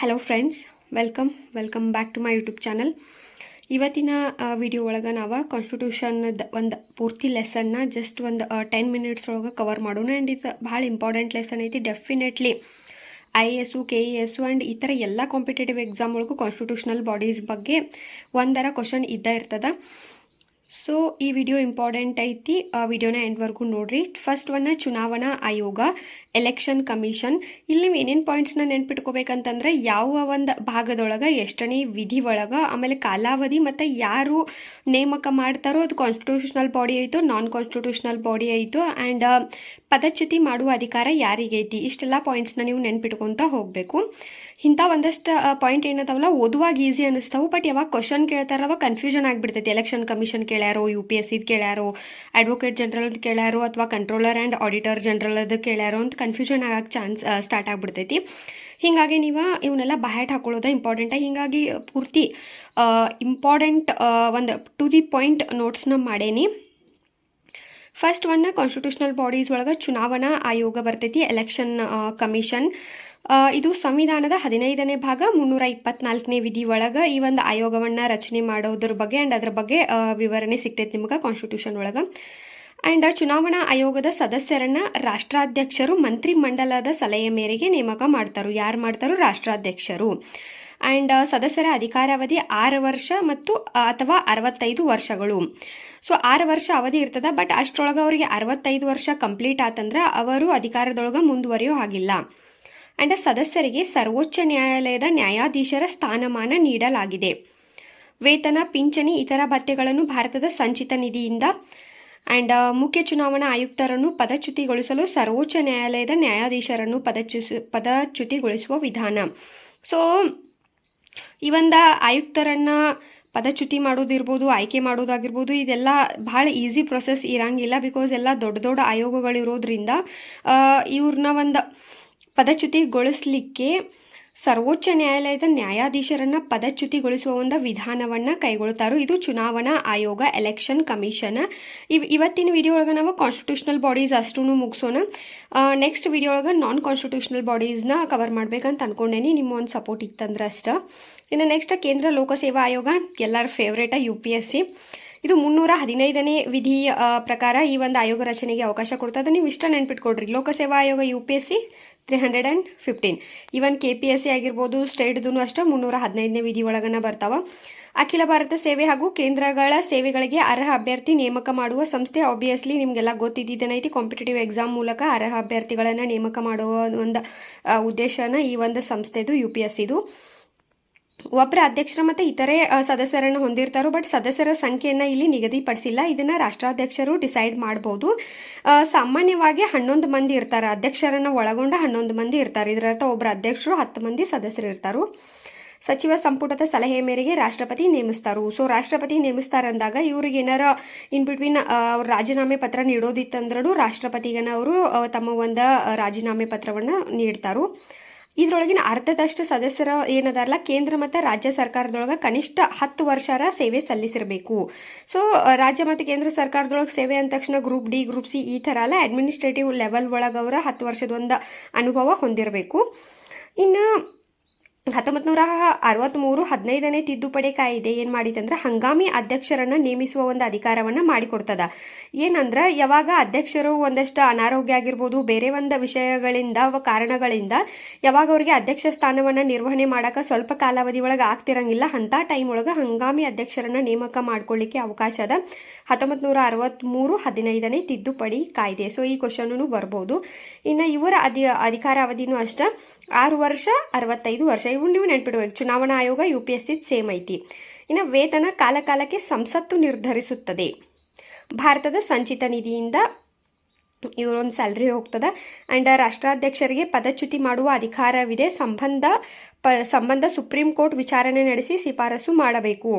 Hello friends welcome welcome back to my YouTube channel ಇವತ್ತಿನ video ಒಳಗೆ ನಾವು ಕಾನ್ಸ್ಟಿಟ್ಯೂಷನ್ದ ಒಂದು ಪೂರ್ತಿ ಲೆಸನ್ನ ಜಸ್ಟ್ ಒಂದು ಟೆನ್ ಮಿನಿಟ್ಸ್ ಒಳಗೆ ಕವರ್ ಮಾಡೋಣ. ಆ್ಯಂಡ್ ಇದು ಭಾಳ ಇಂಪಾರ್ಟೆಂಟ್ ಲೆಸನ್ ಐತಿ. Definitely I S K E S and ಈ ಥರ ಎಲ್ಲ ಕಾಂಪಿಟೇಟಿವ್ ಎಕ್ಸಾಮ್ ಒಳಗೂ ಕಾನ್ಸ್ಟಿಟ್ಯೂಷನಲ್ ಬಾಡೀಸ್ ಬಗ್ಗೆ ಒಂದರ ಕ್ವಶನ್ ಇದ್ದೇ ಇರ್ತದೆ. ಸೊ ಈ ವಿಡಿಯೋ ಇಂಪಾರ್ಟೆಂಟ್ ಐತಿ. ವಿಡಿಯೋನ ಎಂಡ್ವರೆಗೂ ನೋಡ್ರಿ. ಫಸ್ಟ್ ಒನ್ನ ಚುನಾವಣಾ ಆಯೋಗ. ಎಲೆಕ್ಷನ್ ಕಮಿಷನ್ ಇಲ್ಲಿ ನೀವು ಏನೇನು ಪಾಯಿಂಟ್ಸ್ನ ನೆನ್ಪಿಟ್ಕೋಬೇಕಂತಂದ್ರೆ, ಯಾವ ಒಂದು ಭಾಗದೊಳಗೆ, ಎಷ್ಟನೇ ವಿಧಿ ಒಳಗೆ, ಆಮೇಲೆ ಕಾಲಾವಧಿ ಮತ್ತು ಯಾರು ನೇಮಕ ಮಾಡ್ತಾರೋ ಅದು ಕಾನ್ಸ್ಟಿಟ್ಯೂಷನಲ್ ಬಾಡಿ ಆಯಿತು ನಾನ್ ಕಾನ್ಸ್ಟಿಟ್ಯೂಷನಲ್ ಬಾಡಿ ಆಯಿತು ಆ್ಯಂಡ್ ಪದಚ್ಯುತಿ ಮಾಡುವ ಅಧಿಕಾರ ಯಾರಿಗೈತಿ ಇಷ್ಟೆಲ್ಲ ಪಾಯಿಂಟ್ಸ್ನ ನೀವು ನೆನ್ಪಿಟ್ಕೊತ ಹೋಗಬೇಕು. ಇಂಥ ಒಂದಷ್ಟು ಪಾಯಿಂಟ್ ಏನದವಲ್ಲ, ಓದುವಾಗ ಈಸಿ ಅನ್ನಿಸ್ತಾವೆ ಬಟ್ ಯಾವಾಗ ಕ್ವಶನ್ ಕೇಳ್ತಾರ ಅವಾಗ ಕನ್ಫ್ಯೂಷನ್ ಆಗಿಬಿಡ್ತೈತಿ. ಎಲೆಕ್ಷನ್ ಕಮಿಷನ್ ಕೇಳ್ಯಾರೋ ಯು ಪಿ ಎಸ್ ಸಿದು ಕೇಳ್ಯಾರೋ ಅಡ್ವೊಕೇಟ್ ಜನರಲ್ ಕೇಳ್ಯಾರೋ, ಅಥವಾ ಕಂಟ್ರೋಲರ್ ಆ್ಯಂಡ್ ಆಡಿಟರ್ ಜನರಲ್ ಅದು ಕೇಳ್ಯಾರೋ ಅಂತ ಕನ್ಫ್ಯೂಷನ್ ಆಗಕ್ಕೆ ಚಾನ್ಸ್ ಸ್ಟಾರ್ಟ್ ಆಗಿಬಿಡ್ತೈತಿ. ಹೀಗಾಗಿ ನೀವು ಇವನ್ನೆಲ್ಲ ಬಾಯಟ್ ಹಾಕೊಳ್ಳೋದು ಇಂಪಾರ್ಟೆಂಟ ಹೀಗಾಗಿ ಪೂರ್ತಿ ಇಂಪಾರ್ಟೆಂಟ್ ಒಂದು ಟು ದಿ ಪಾಯಿಂಟ್ ನೋಟ್ಸ್ನ ಮಾಡೇನಿ. ಫಸ್ಟ್ ಒನ್ನ ಕಾನ್ಸ್ಟಿಟ್ಯೂಷನಲ್ ಬಾಡೀಸ್ ಒಳಗೆ ಚುನಾವಣಾ ಆಯೋಗ ಬರ್ತೈತಿ ಎಲೆಕ್ಷನ್ ಕಮಿಷನ್ ಇದು ಸಂವಿಧಾನದ ಹದಿನೈದನೇ ಭಾಗ, ಮುನ್ನೂರ ಇಪ್ಪತ್ನಾಲ್ಕನೇ ವಿಧಿ ಒಳಗೆ ಈ ಒಂದು ಆಯೋಗವನ್ನು ರಚನೆ ಮಾಡೋದ್ರ ಬಗ್ಗೆ ಆ್ಯಂಡ್ ಅದ್ರ ಬಗ್ಗೆ ವಿವರಣೆ ಸಿಗ್ತೈತಿ ನಿಮ್ಗೆ ಕಾನ್ಸ್ಟಿಟ್ಯೂಷನ್ ಒಳಗೆ. ಆ್ಯಂಡ್ ಚುನಾವಣಾ ಆಯೋಗದ ಸದಸ್ಯರನ್ನ ರಾಷ್ಟ್ರಾಧ್ಯಕ್ಷರು, ಮಂತ್ರಿಮಂಡಲದ ಸಲಹೆ ಮೇರೆಗೆ ನೇಮಕ ಮಾಡ್ತಾರೋ. ಯಾರು ಮಾಡ್ತಾರೋ? ರಾಷ್ಟ್ರಾಧ್ಯಕ್ಷರು. ಆ್ಯಂಡ್ ಸದಸ್ಯರ ಅಧಿಕಾರಾವಧಿ ಆರು ವರ್ಷ ಮತ್ತು ಅಥವಾ ಅರವತ್ತೈದು ವರ್ಷಗಳು. ಸೊ, ಆರು ವರ್ಷ ಅವಧಿ ಇರ್ತದ, ಬಟ್ ಅಷ್ಟರೊಳಗೆ ಅವರಿಗೆ ಅರವತ್ತೈದು ವರ್ಷ ಕಂಪ್ಲೀಟ್ ಆತಂದ್ರೆ ಅವರು ಅಧಿಕಾರದೊಳಗೆ ಮುಂದುವರಿಯೋ ಹಾಗಿಲ್ಲ. ಆ್ಯಂಡ್ ಸದಸ್ಯರಿಗೆ ಸರ್ವೋಚ್ಚ ನ್ಯಾಯಾಲಯದ ನ್ಯಾಯಾಧೀಶರ ಸ್ಥಾನಮಾನ ನೀಡಲಾಗಿದೆ. ವೇತನ, ಪಿಂಚಣಿ, ಇತರ ಭತ್ಯೆಗಳನ್ನು ಭಾರತದ ಸಂಚಿತ ನಿಧಿಯಿಂದ ಆ್ಯಂಡ್ ಮುಖ್ಯ ಚುನಾವಣಾ ಆಯುಕ್ತರನ್ನು ಪದಚ್ಯುತಿಗೊಳಿಸಲು ಸರ್ವೋಚ್ಚ ನ್ಯಾಯಾಲಯದ ನ್ಯಾಯಾಧೀಶರನ್ನು ಪದಚ್ಯುಸಿ, ಪದಚ್ಯುತಿಗೊಳಿಸುವ ವಿಧಾನ. ಸೊ ಇವಂದ ಆಯುಕ್ತರನ್ನು ಪದಚ್ಯುತಿ ಮಾಡೋದಿರ್ಬೋದು, ಆಯ್ಕೆ ಮಾಡೋದಾಗಿರ್ಬೋದು, ಇದೆಲ್ಲ ಭಾಳ ಈಸಿ ಪ್ರೊಸೆಸ್ ಇರಂಗಿಲ್ಲ ಬಿಕಾಸ್ ಎಲ್ಲ ದೊಡ್ಡ ದೊಡ್ಡ ಆಯೋಗಗಳಿರೋದ್ರಿಂದ ಇವ್ರನ್ನ ಒಂದು ಪದಚ್ಯುತಿಗೊಳಿಸ್ಲಿಕ್ಕೆ ಸರ್ವೋಚ್ಚ ನ್ಯಾಯಾಲಯದ ನ್ಯಾಯಾಧೀಶರನ್ನ ಪದಚ್ಯುತಿಗೊಳಿಸುವ ಒಂದು ವಿಧಾನವನ್ನ ಕೈಗೊಳ್ತಾರೋ ಇದು ಚುನಾವಣಾ ಆಯೋಗ ಎಲೆಕ್ಷನ್ ಕಮಿಷನ್ ಇವ್ ಇವತ್ತಿನ ವಿಡಿಯೋ ಒಳಗೆ ನಾವು ಕಾನ್ಸ್ಟಿಟ್ಯೂಷನಲ್ ಬಾಡೀಸ್ ಅಷ್ಟೂ ಮುಗಿಸೋಣ. ನೆಕ್ಸ್ಟ್ ವಿಡಿಯೋ ಒಳಗೆ ನಾನ್ ಕಾನ್ಸ್ಟಿಟ್ಯೂಷನಲ್ ಬಾಡೀಸ್ನ ಕವರ್ ಮಾಡ್ಬೇಕಂತ ಅನ್ಕೊಂಡೇನಿ. ನಿಮ್ಮ ಒಂದು ಸಪೋರ್ಟ್ ಇತ್ತಂದ್ರೆ ಅಷ್ಟ. ಇನ್ನು ನೆಕ್ಸ್ಟ್ ಕೇಂದ್ರ ಲೋಕಸೇವಾ ಆಯೋಗ, ಎಲ್ಲರ favourite U P S C ಇದು ಮುನ್ನೂರ ಹದಿನೈದನೇ ವಿಧಿ ಪ್ರಕಾರ ಈ ಒಂದು ಆಯೋಗ ರಚನೆಗೆ ಅವಕಾಶ ಕೊಡ್ತದೆ. ನೀವು ಇಷ್ಟ ನೆನ್ಪಿಟ್ಕೊಡ್ರಿ ಲೋಕಸೇವಾ ಆಯೋಗ U P S C three hundred and fifteen even K P S C ಆಗಿರ್ಬೋದು ಸ್ಟೇಟ್ದೂ ಅಷ್ಟೇ ಮುನ್ನೂರ ಹದಿನೈದನೇ ವಿಧಿ ಒಳಗನ ಬರ್ತಾವ. ಅಖಿಲ ಭಾರತ ಸೇವೆ ಹಾಗೂ ಕೇಂದ್ರಗಳ ಸೇವೆಗಳಿಗೆ ಅರ್ಹ ಅಭ್ಯರ್ಥಿ ನೇಮಕ ಮಾಡುವ ಸಂಸ್ಥೆ ಆಬ್ವಿಯಸ್ಲಿ ನಿಮಗೆಲ್ಲ ಗೊತ್ತಿದ್ದೇನೈತಿ ಕಾಂಪಿಟೇಟಿವ್ ಎಕ್ಸಾಮ್ ಮೂಲಕ ಅರ್ಹ ಅಭ್ಯರ್ಥಿಗಳನ್ನು ನೇಮಕ ಮಾಡುವ ಒಂದು ಉದ್ದೇಶನ ಈ ಒಂದು ಸಂಸ್ಥೆದು ಯು ಪಿ ಎಸ್ ಇದು ಒಬ್ಬರ ಅಧ್ಯಕ್ಷರ ಮತ್ತು ಇತರೆ ಸದಸ್ಯರನ್ನು ಹೊಂದಿರ್ತಾರೋ, ಬಟ್ ಸದಸ್ಯರ ಸಂಖ್ಯೆಯನ್ನು ಇಲ್ಲಿ ನಿಗದಿಪಡಿಸಿಲ್ಲ. ಇದನ್ನು ರಾಷ್ಟ್ರಾಧ್ಯಕ್ಷರು ಡಿಸೈಡ್ ಮಾಡ್ಬೋದು. ಸಾಮಾನ್ಯವಾಗಿ ಹನ್ನೊಂದು ಮಂದಿ ಇರ್ತಾರೆ. ಅಧ್ಯಕ್ಷರನ್ನು ಒಳಗೊಂಡ ಹನ್ನೊಂದು ಮಂದಿ ಇರ್ತಾರೆ. ಇದರರ್ಥ ಒಬ್ಬರ ಅಧ್ಯಕ್ಷರು ಹತ್ತು ಮಂದಿ ಸದಸ್ಯರು ಇರ್ತಾರೋ. ಸಚಿವ ಸಂಪುಟದ ಸಲಹೆ ಮೇರೆಗೆ ರಾಷ್ಟ್ರಪತಿ ನೇಮಿಸ್ತಾರು. ಸೊ, ರಾಷ್ಟ್ರಪತಿ ನೇಮಿಸ್ತಾರಂದಾಗ ಇವ್ರಿಗೆ ಏನಾರ ಇನ್ ಬಿಟ್ವೀನ್ ಅವ್ರ ರಾಜೀನಾಮೆ ಪತ್ರ ನೀಡೋದಿತ್ತಂದ್ರೂ ರಾಷ್ಟ್ರಪತಿಗನ ಅವರು ತಮ್ಮ ಒಂದು ರಾಜೀನಾಮೆ ಪತ್ರವನ್ನು ನೀಡ್ತಾರು. ಇದ್ರೊಳಗಿನ ಅರ್ಧದಷ್ಟು ಸದಸ್ಯರ ಏನದಾರಲ್ಲ, ಕೇಂದ್ರ ಮತ್ತು ರಾಜ್ಯ ಸರ್ಕಾರದೊಳಗೆ ಕನಿಷ್ಠ ಹತ್ತು ವರ್ಷರ ಸೇವೆ ಸಲ್ಲಿಸಿರಬೇಕು. ಸೊ ರಾಜ್ಯ ಮತ್ತು ಕೇಂದ್ರ ಸರ್ಕಾರದೊಳಗೆ ಸೇವೆ ಅಂದ ತಕ್ಷಣ ಗ್ರೂಪ್ ಡಿ ಗ್ರೂಪ್ ಸಿ ಈ ಥರ ಅಲ್ಲ ಅಡ್ಮಿನಿಸ್ಟ್ರೇಟಿವ್ ಲೆವೆಲ್ ಒಳಗೆ ಅವರ ಹತ್ತು ವರ್ಷದ ಒಂದು ಅನುಭವ ಹೊಂದಿರಬೇಕು. ಇನ್ನು ಹತ್ತೊಂಬತ್ತು ನೂರ ಅರವತ್ತ್ಮೂರು ಹದಿನೈದನೇ ತಿದ್ದುಪಡಿ ಕಾಯಿದೆ ಏನು ಮಾಡಿದಂದ್ರೆ ಹಂಗಾಮಿ ಅಧ್ಯಕ್ಷರನ್ನ ನೇಮಿಸುವ ಒಂದು ಅಧಿಕಾರವನ್ನ ಮಾಡಿಕೊಡ್ತದ. ಏನಂದ್ರೆ ಯಾವಾಗ ಅಧ್ಯಕ್ಷರು ಒಂದಷ್ಟು ಅನಾರೋಗ್ಯ ಆಗಿರ್ಬೋದು, ಬೇರೆ ಒಂದು ವಿಷಯಗಳಿಂದ ಕಾರಣಗಳಿಂದ ಯಾವಾಗ ಅವರಿಗೆ ಅಧ್ಯಕ್ಷ ಸ್ಥಾನವನ್ನ ನಿರ್ವಹಣೆ ಮಾಡಕ ಸ್ವಲ್ಪ ಕಾಲಾವಧಿ ಒಳಗೆ ಆಗ್ತಿರಂಗಿಲ್ಲ ಅಂತ ಟೈಮ್ ಒಳಗೆ ಹಂಗಾಮಿ ಅಧ್ಯಕ್ಷರನ್ನ ನೇಮಕ ಮಾಡ್ಕೊಳ್ಳಿಕ್ಕೆ ಅವಕಾಶ ಅದ. ಹತ್ತೊಂಬತ್ತು ನೂರ ಹದಿನೈದನೇ ತಿದ್ದುಪಡಿ ಕಾಯ್ದೆ. ಸೊ ಈ ಕ್ವಶನ್ ಬರ್ಬೋದು. ಇನ್ನು ಇವರ ಅಧಿ, ಅಧಿಕಾರಾವಧಿನೂ ಅಷ್ಟೇ. ಆರು ವರ್ಷ, ಅರವತ್ತೈದು ವರ್ಷ. ಇವು ನೀವು ನೆನ್ಪಿಡ್ಬೇಕು ಚುನಾವಣಾ ಆಯೋಗ U P S C same ಐತಿ. ಇನ್ನು ವೇತನ ಕಾಲಕಾಲಕ್ಕೆ ಸಂಸತ್ತು ನಿರ್ಧರಿಸುತ್ತದೆ. ಭಾರತದ ಸಂಚಿತ ನಿಧಿಯಿಂದ ಇವರೊಂದು ಸ್ಯಾಲ್ರಿ ಹೋಗ್ತದೆ. ಆ್ಯಂಡ್ ರಾಷ್ಟ್ರಾಧ್ಯಕ್ಷರಿಗೆ ಪದಚ್ಯುತಿ ಮಾಡುವ ಅಧಿಕಾರವಿದೆ. ಸಂಬಂಧ ಸಂಬಂಧ ಸುಪ್ರೀಂ ಕೋರ್ಟ್ ವಿಚಾರಣೆ ನಡೆಸಿ ಶಿಫಾರಸು ಮಾಡಬೇಕು.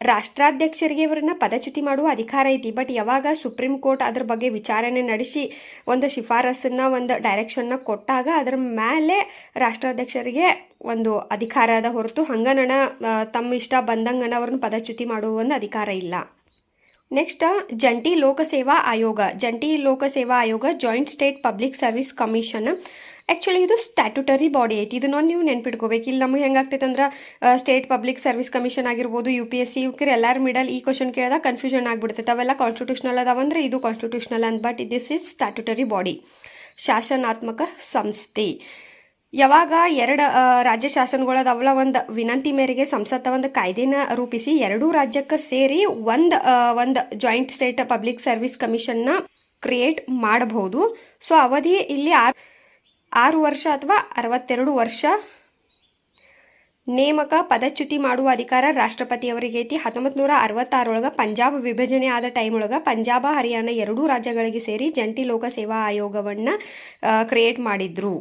ರಾಷ್ಟ್ರಾಧ್ಯಕ್ಷರಿಗೆ ಇವರನ್ನ ಪದಚ್ಯುತಿ ಮಾಡುವ ಅಧಿಕಾರ ಐತಿ. ಬಟ್ ಯಾವಾಗ ಸುಪ್ರೀಂ ಕೋರ್ಟ್ ಅದ್ರ ಬಗ್ಗೆ ವಿಚಾರಣೆ ನಡೆಸಿ ಒಂದು ಶಿಫಾರಸನ್ನ ಒಂದು ಡೈರೆಕ್ಷನ್ನ ಕೊಟ್ಟಾಗ ಅದ್ರ ಮೇಲೆ ರಾಷ್ಟ್ರಾಧ್ಯಕ್ಷರಿಗೆ ಒಂದು ಅಧಿಕಾರ ಅದ ಹೊರತು ಹಂಗನಣ ತಮ್ಮ ಇಷ್ಟ ಬಂದಂಗನ ಅವ್ರನ್ನ ಪದಚ್ಯುತಿ ಮಾಡುವ ಒಂದು ಅಧಿಕಾರ ಇಲ್ಲ. ನೆಕ್ಸ್ಟ್ ಜಂಟಿ ಲೋಕಸೇವಾ ಆಯೋಗ ಜಂಟಿ ಲೋಕಸೇವಾ ಆಯೋಗ joint state public service commission actually ಇದು ಸ್ಟ್ಯಾಟ್ಯುಟರಿ ಬಾಡಿ ಐತಿ. ಇದನ್ನೊಂದು ನೀವು ನೆನ್ಪಿಟ್ಕೋಬೇಕು. ಇಲ್ಲಿ ನಮಗೆ ಹೆಂಗಾಗ್ತೈತೆ ಅಂದ್ರೆ ಸ್ಟೇಟ್ ಪಬ್ಲಿಕ್ ಸರ್ವಿಸ್ ಕಮಿಷನ್ ಆಗಿರ್ಬೋದು ಯು ಪಿ ಎಸ್ ಸಿ ಇವಕ್ಕೆ ಎಲ್ಲರ ಮಿಡಲ್ ಈ ಕ್ವಶನ್ ಕೇಳಿದಾಗ ಕನ್ಫ್ಯೂಷನ್ ಆಗಿಬಿಡ್ತೈತೆ. ಅವೆಲ್ಲ ಕಾನ್ಸ್ಟಿಟ್ಯೂಷನಲ್ ಅದಾವಂದ್ರೆ ಇದು ಕಾನ್ಸ್ಟಿಟ್ಯೂಷನಲ್ ಅಂತ but this is statutory body ಶಾಸನಾತ್ಮಕ ಸಂಸ್ಥೆ. ಯಾವಾಗ ಎರಡು ರಾಜ್ಯ ಶಾಸನಗಳದವಲ ಒಂದು ವಿನಂತಿ ಮೇರೆಗೆ ಸಂಸತ್ತ ಒಂದು ಕಾಯ್ದೆನ ರೂಪಿಸಿ ಎರಡೂ ರಾಜ್ಯಕ್ಕೆ ಸೇರಿ ಒಂದು ಒಂದು ಜಾಯಿಂಟ್ ಸ್ಟೇಟ್ ಪಬ್ಲಿಕ್ ಸರ್ವಿಸ್ ಕಮಿಷನ್ನ ಕ್ರಿಯೇಟ್ ಮಾಡಬಹುದು ಸೊ ಅವಧಿ ಇಲ್ಲಿ ಆರು ಆರು ವರ್ಷ ಅಥವಾ ಅರವತ್ತೆರಡು ವರ್ಷ ನೇಮಕ ಪದಚ್ಯುತಿ ಮಾಡುವ ಅಧಿಕಾರ ರಾಷ್ಟ್ರಪತಿಯವರಿಗೆ ಐತಿ. ಹತ್ತೊಂಬತ್ತು ನೂರ ಅರವತ್ತಾರೊಳಗೆ ಪಂಜಾಬ್ ವಿಭಜನೆ ಆದ ಟೈಮ್ ಒಳಗೆ ಪಂಜಾಬ, ಹರಿಯಾಣ ಎರಡೂ ರಾಜ್ಯಗಳಿಗೆ ಸೇರಿ ಜಂಟಿ ಲೋಕಸೇವಾ ಆಯೋಗವನ್ನು ಕ್ರಿಯೇಟ್ ಮಾಡಿದ್ರು.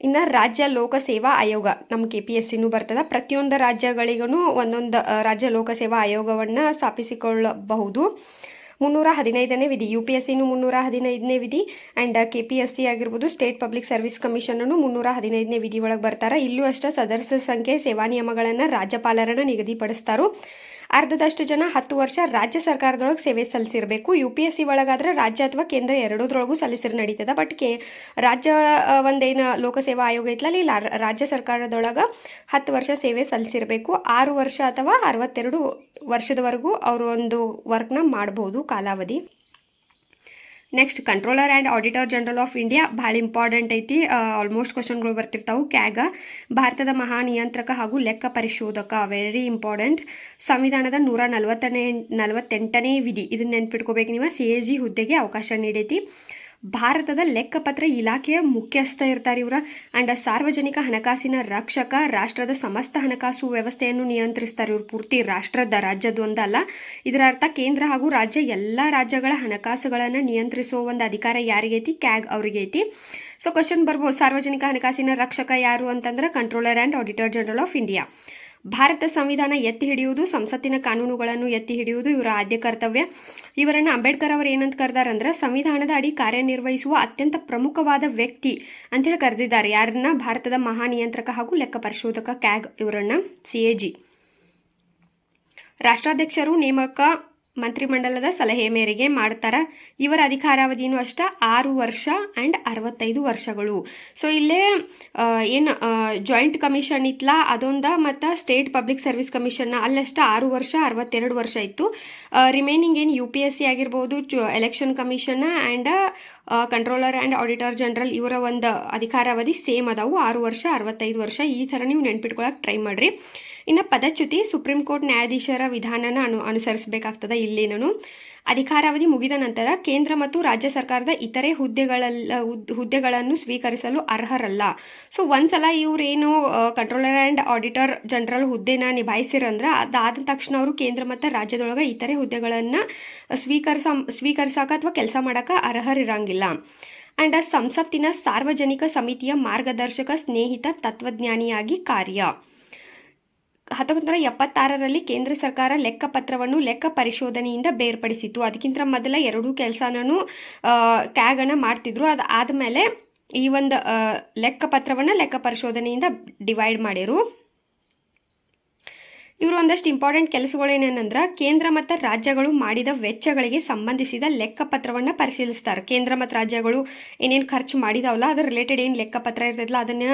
ಇನ್ನು ರಾಜ್ಯ ಲೋಕ ಸೇವಾ ಆಯೋಗ ನಮ್ಮ ಕೆ ಪಿ ಎಸ್ ಸಿನೂ ಬರ್ತದೆ. ಪ್ರತಿಯೊಂದು ರಾಜ್ಯಗಳಿಗೂ ಒಂದೊಂದು ರಾಜ್ಯ ರಾಜ್ಯ ಲೋಕಸೇವಾ ಆಯೋಗವನ್ನು ಸ್ಥಾಪಿಸಿಕೊಳ್ಳಬಹುದು. ಮುನ್ನೂರ ಹದಿನೈದನೇ ವಿಧಿ ಯು ಪಿ ಎಸ್ ಸಿನೂ ಮುನ್ನೂರ ಹದಿನೈದನೇ ವಿಧಿ and K P S C ಆಗಿರ್ಬೋದು ಸ್ಟೇಟ್ ಪಬ್ಲಿಕ್ ಸರ್ವಿಸ್ ಕಮಿಷನನ್ನು ಮುನ್ನೂರ ಹದಿನೈದನೇ ವಿಧಿ ಒಳಗೆ ಬರ್ತಾರೆ. ಇಲ್ಲೂ ಅಷ್ಟೇ ಸದಸ್ಯ ಸಂಖ್ಯೆ ಸೇವಾ ನಿಯಮಗಳನ್ನು ರಾಜ್ಯಪಾಲರನ್ನು ನಿಗದಿಪಡಿಸ್ತಾರೋ. ಅರ್ಧದಷ್ಟು ಜನ ಹತ್ತು ವರ್ಷ ರಾಜ್ಯ ಸರ್ಕಾರದೊಳಗೆ ಸೇವೆ ಸಲ್ಲಿಸಿರಬೇಕು. ಯು ಪಿ ಎಸ್ ಸಿ ಒಳಗಾದ್ರೆ ರಾಜ್ಯ ಅಥವಾ ಕೇಂದ್ರ ಎರಡೂದ್ರೊಳಗೂ ಸಲ್ಲಿಸಿರ್ ನಡೀತದ. ಬಟ್ ಕೆ, ರಾಜ್ಯ ಒಂದೇನ ಲೋಕಸೇವಾ ಆಯೋಗ ಐತ್ಲಲ್ಲ ಇಲ್ಲಿ ರಾಜ್ಯ ಸರ್ಕಾರದೊಳಗೆ ಹತ್ತು ವರ್ಷ ಸೇವೆ ಸಲ್ಲಿಸಿರಬೇಕು. ಆರು ವರ್ಷ ಅಥವಾ ಅರವತ್ತೆರಡು ವರ್ಷದವರೆಗೂ ಅವರು ಒಂದು ವರ್ಕ್ನ ಮಾಡ್ಬೋದು ಕಾಲಾವಧಿ. Next controller and auditor general of India ಭಾಳ ಇಂಪಾರ್ಟೆಂಟ್ ಐತಿ. ಆಲ್ಮೋಸ್ಟ್ ಕ್ವಶನ್ಗಳು ಬರ್ತಿರ್ತಾವೆ. ಕ್ಯಾಗ, ಭಾರತದ ಮಹಾನಿಯಂತ್ರಕ ಹಾಗೂ ಲೆಕ್ಕ ಪರಿಶೋಧಕ. ವೆರಿ ಇಂಪಾರ್ಟೆಂಟ್ ಸಂವಿಧಾನದ ನೂರ ನಲವತ್ತನೇ, ನಲವತ್ತೆಂಟನೇ ವಿಧಿ. ಇದನ್ನ ನೆನ್ಪಿಟ್ಕೋಬೇಕು ನೀವು. ಸಿ ಎ ಜಿ ಹುದ್ದೆಗೆ ಅವಕಾಶ ನೀಡೈತಿ. ಭಾರತದ ಲೆಕ್ಕಪತ್ರ ಇಲಾಖೆಯ ಮುಖ್ಯಸ್ಥ ಇರ್ತಾರೆ ಇವರ. ಆ್ಯಂಡ್ ಸಾರ್ವಜನಿಕ ಹಣಕಾಸಿನ ರಕ್ಷಕ, ರಾಷ್ಟ್ರದ ಸಮಸ್ತ ಹಣಕಾಸು ವ್ಯವಸ್ಥೆಯನ್ನು ನಿಯಂತ್ರಿಸ್ತಾರೆ ಇವರು. ಪೂರ್ತಿ ರಾಷ್ಟ್ರದ, ರಾಜ್ಯದ್ದು ಒಂದಲ್ಲ. ಇದರ ಅರ್ಥ ಕೇಂದ್ರ ಹಾಗೂ ರಾಜ್ಯ ಎಲ್ಲ ರಾಜ್ಯಗಳ ಹಣಕಾಸುಗಳನ್ನು ನಿಯಂತ್ರಿಸುವ ಒಂದು ಅಧಿಕಾರ ಯಾರಿಗೈತಿ? ಕ್ಯಾಗ್ ಅವರಿಗೆ ಐತಿ ಸೊ ಕ್ವಶನ್ ಬರ್ಬೋದು ಸಾರ್ವಜನಿಕ ಹಣಕಾಸಿನ ರಕ್ಷಕ ಯಾರು ಅಂತಂದ್ರೆ controller and auditor general of India Bharat ಸಂವಿಧಾನ ಎತ್ತಿ ಹಿಡಿಯುವುದು, ಸಂಸತ್ತಿನ ಕಾನೂನುಗಳನ್ನು ಎತ್ತಿ ಹಿಡಿಯುವುದು ಇವರ ಆದ್ಯ ಕರ್ತವ್ಯ. ಇವರನ್ನು ಅಂಬೇಡ್ಕರ್ ಅವರು ಏನಂತ ಕರೆದಾರಂದ್ರೆ, ಸಂವಿಧಾನದ ಅಡಿ ಕಾರ್ಯನಿರ್ವಹಿಸುವ ಅತ್ಯಂತ ಪ್ರಮುಖವಾದ ವ್ಯಕ್ತಿ ಅಂತೇಳಿ ಕರೆದಿದ್ದಾರೆ. ಯಾರನ್ನ? ಭಾರತದ ಮಹಾನಿಯಂತ್ರಕ ಹಾಗೂ ಲೆಕ್ಕ ಪರಿಶೋಧಕ ಕ್ಯಾಗ್ ಇವರನ್ನ. C A G. ರಾಷ್ಟ್ರಾಧ್ಯಕ್ಷರು, ನೇಮಕ ಮಂತ್ರಿಮಂಡಲದ ಸಲಹೆ ಮೇರೆಗೆ ಮಾಡ್ತಾರೆ. ಇವರ ಅಧಿಕಾರಾವಧಿನೂ ಅಷ್ಟ, ಆರು ವರ್ಷ ಆ್ಯಂಡ್ ಅರವತ್ತೈದು ವರ್ಷಗಳು. ಸೊ ಇಲ್ಲೇ ಏನು ಜಾಯಿಂಟ್ ಕಮಿಷನ್ ಇತ್ತಲ್ಲ ಅದೊಂದ ಮತ್ತು ಸ್ಟೇಟ್ ಪಬ್ಲಿಕ್ ಸರ್ವಿಸ್ ಕಮಿಷನ್ನ ಅಲ್ಲಷ್ಟ ಆರು ವರ್ಷ, ಅರವತ್ತೆರಡು ವರ್ಷ ಇತ್ತು. ರಿಮೈನಿಂಗ್ ಏನು ಯು ಪಿ ಎಸ್ ಸಿ ಆಗಿರ್ಬೋದು election commission and controller and auditor general ಇವರ ಒಂದು ಅಧಿಕಾರಾವಧಿ ಸೇಮ್ ಅದಾವು. ಆರು ವರ್ಷ, ಅರವತ್ತೈದು ವರ್ಷ, ಈ ಥರ ನೀವು ನೆನ್ಪಿಟ್ಕೊಳಕ್ಕೆ ಟ್ರೈ ಮಾಡಿರಿ. ಇನ್ನು ಪದಚ್ಯುತಿ ಸುಪ್ರೀಂ ಕೋರ್ಟ್ ನ್ಯಾಯಾಧೀಶರ ವಿಧಾನನ ಅನು, ಅನುಸರಿಸಬೇಕಾಗ್ತದೆ ಇಲ್ಲೇನೂ ಅಧಿಕಾರಾವಧಿ ಮುಗಿದ ನಂತರ ಕೇಂದ್ರ ಮತ್ತು ರಾಜ್ಯ ಸರ್ಕಾರದ ಇತರೆ ಹುದ್ದೆಗಳಲ್ಲ, ಹುದ್- ಹುದ್ದೆಗಳನ್ನು ಸ್ವೀಕರಿಸಲು ಅರ್ಹರಲ್ಲ. ಸೊ, ಒಂದ್ಸಲ ಇವರೇನು ಕಂಟ್ರೋಲರ್ ಆ್ಯಂಡ್ ಆಡಿಟರ್ ಜನರಲ್ ಹುದ್ದೆನ ನಿಭಾಯಿಸಿರಂದ್ರೆ ಅದಾದ ತಕ್ಷಣ ಅವರು ಕೇಂದ್ರ ಮತ್ತು ರಾಜ್ಯದೊಳಗೆ ಇತರೆ ಹುದ್ದೆಗಳನ್ನು ಸ್ವೀಕರಿಸ, ಸ್ವೀಕರಿಸಾಕ ಅಥವಾ ಕೆಲಸ ಮಾಡೋಕೆ ಅರ್ಹರಿರಂಗಿಲ್ಲ. ಆ್ಯಂಡ್ ಸಂಸತ್ತಿನ ಸಾರ್ವಜನಿಕ ಸಮಿತಿಯ ಮಾರ್ಗದರ್ಶಕ ಸ್ನೇಹಿತ ತತ್ವಜ್ಞಾನಿಯಾಗಿ ಕಾರ್ಯ. ಹತ್ತೊಂಬತ್ತು ನೂರ ಎಪ್ಪತ್ತಾರರಲ್ಲಿ ಕೇಂದ್ರ ಸರ್ಕಾರ ಲೆಕ್ಕಪತ್ರವನ್ನು ಲೆಕ್ಕ ಪರಿಶೋಧನೆಯಿಂದ ಬೇರ್ಪಡಿಸಿತ್ತು. ಅದಕ್ಕಿಂತ ಮೊದಲ ಎರಡೂ ಕೆಲಸನೂ ಕ್ಯಾಗನ್ನು ಮಾಡ್ತಿದ್ರು. ಅದು ಆದಮೇಲೆ ಈ ಒಂದು ಲೆಕ್ಕಪತ್ರವನ್ನು ಲೆಕ್ಕ ಪರಿಶೋಧನೆಯಿಂದ ಡಿವೈಡ್ ಮಾಡಿರು. ಇವರು ಒಂದಷ್ಟು ಇಂಪಾರ್ಟೆಂಟ್ ಕೆಲಸಗಳೇನೇನಂದ್ರೆ ಕೇಂದ್ರ ಮತ್ತು ರಾಜ್ಯಗಳು ಮಾಡಿದ ವೆಚ್ಚಗಳಿಗೆ ಸಂಬಂಧಿಸಿದ ಲೆಕ್ಕಪತ್ರವನ್ನು ಪರಿಶೀಲಿಸ್ತಾರೆ. ಕೇಂದ್ರ ಮತ್ತು ರಾಜ್ಯಗಳು ಏನೇನು ಖರ್ಚು ಮಾಡಿದಾವಲ್ಲ, ಅದ್ರ ರಿಲೇಟೆಡ್ ಏನು ಲೆಕ್ಕಪತ್ರ ಇರ್ತದಲ್ಲ ಅದನ್ನು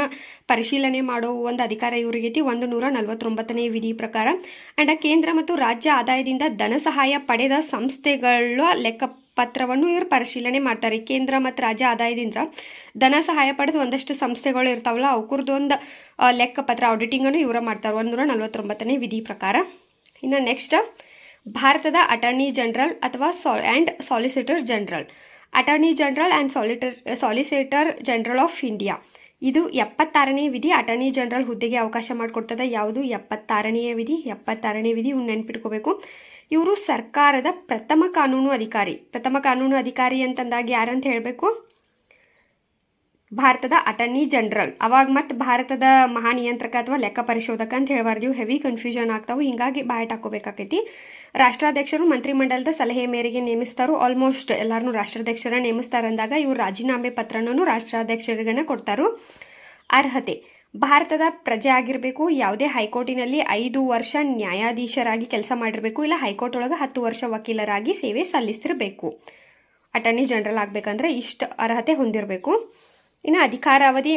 ಪರಿಶೀಲನೆ ಮಾಡೋ ಒಂದು ಅಧಿಕಾರ ಇವರಿಗೈತಿ, ಒಂದು ನೂರ ನಲವತ್ತೊಂಬತ್ತನೇ ವಿಧಿ ಪ್ರಕಾರ. ಆ್ಯಂಡ್ ಕೇಂದ್ರ ಮತ್ತು ರಾಜ್ಯ ಆದಾಯದಿಂದ ಧನ ಸಹಾಯ ಪಡೆದ ಸಂಸ್ಥೆಗಳ ಲೆಕ್ಕಪತ್ರವನ್ನು ಇವ್ರು ಪರಿಶೀಲನೆ ಮಾಡ್ತಾರೆ. ಕೇಂದ್ರ ಮತ್ತು ರಾಜ್ಯ ಆದಾಯದಿಂದ ಧನ ಸಹಾಯ ಪಡೆದ ಒಂದಷ್ಟು ಸಂಸ್ಥೆಗಳು ಇರ್ತಾವಲ್ಲ ಅವಕ್ಕೂರ್ದು ಒಂದು ಲೆಕ್ಕಪತ್ರ ಆಡಿಟಿಂಗನ್ನು ಇವರ ಮಾಡ್ತಾರೆ. ಒಂದು ನೂರ ನಲವತ್ತೊಂಬತ್ತನೇ ವಿಧಿ ಪ್ರಕಾರ. ಇನ್ನು ನೆಕ್ಸ್ಟ್ ಭಾರತದ ಅಟಾರ್ನಿ ಜನರಲ್ ಅಥವಾ ಸಾ and solicitor general attorney general and solicitor solicitor general of India ಇದು ಎಪ್ಪತ್ತಾರನೇ ವಿಧಿ. ಅಟಾರ್ನಿ ಜನರಲ್ ಹುದ್ದೆಗೆ ಅವಕಾಶ ಮಾಡಿಕೊಡ್ತದೆ. ಯಾವುದು? ಎಪ್ಪತ್ತಾರನೆಯ ವಿಧಿ. ಎಪ್ಪತ್ತಾರನೇ ವಿಧಿ. ಇವ್ನು ನೆನ್ಪಿಟ್ಕೋಬೇಕು. ಇವರು ಸರ್ಕಾರದ ಪ್ರಥಮ ಕಾನೂನು ಅಧಿಕಾರಿ. ಪ್ರಥಮ ಕಾನೂನು ಅಧಿಕಾರಿ ಅಂತಂದಾಗ ಯಾರಂತ ಹೇಳಬೇಕು? ಭಾರತದ ಅಟರ್ನಿ ಜನರಲ್. ಅವಾಗ ಮತ್ತೆ ಭಾರತದ ಮಹಾನಿಯಂತ್ರಕ ಅಥವಾ ಲೆಕ್ಕ ಪರಿಶೋಧಕ ಅಂತ ಹೇಳಬಾರ್ದು. ಹೆವಿ ಕನ್ಫ್ಯೂಷನ್ ಆಗ್ತಾವೆ. ಹಿಂಗಾಗಿ ಬಾಯಟ್ ಹಾಕೋಬೇಕಾಕೈತಿ ರಾಷ್ಟ್ರಾಧ್ಯಕ್ಷರು ಮಂತ್ರಿಮಂಡಲದ ಸಲಹೆ ಮೇರೆಗೆ ನೇಮಿಸ್ತಾರೋ. ಆಲ್ಮೋಸ್ಟ್ ಎಲ್ಲರೂ ರಾಷ್ಟ್ರಾಧ್ಯಕ್ಷರ ನೇಮಿಸ್ತಾರಂದಾಗ ಇವರು ರಾಜೀನಾಮೆ ಪತ್ರನೂ ರಾಷ್ಟ್ರಾಧ್ಯಕ್ಷರಿಗನ ಕೊಡ್ತಾರೋ. ಅರ್ಹತೆ. ಭಾರತದ ಪ್ರಜೆ ಆಗಿರಬೇಕು, ಯಾವುದೇ ಹೈಕೋರ್ಟಿನಲ್ಲಿ ಐದು ವರ್ಷ ನ್ಯಾಯಾಧೀಶರಾಗಿ ಕೆಲಸ ಮಾಡಿರಬೇಕು, ಇಲ್ಲ ಹೈಕೋರ್ಟ್ ಒಳಗೆ ಹತ್ತು ವರ್ಷ ವಕೀಲರಾಗಿ ಸೇವೆ ಸಲ್ಲಿಸಿರಬೇಕು. ಅಟರ್ನಿ ಜನರಲ್ ಆಗಬೇಕಂದ್ರೆ ಇಷ್ಟು ಅರ್ಹತೆ ಹೊಂದಿರಬೇಕು. ಇನ್ನು ಅಧಿಕಾರಾವಧಿ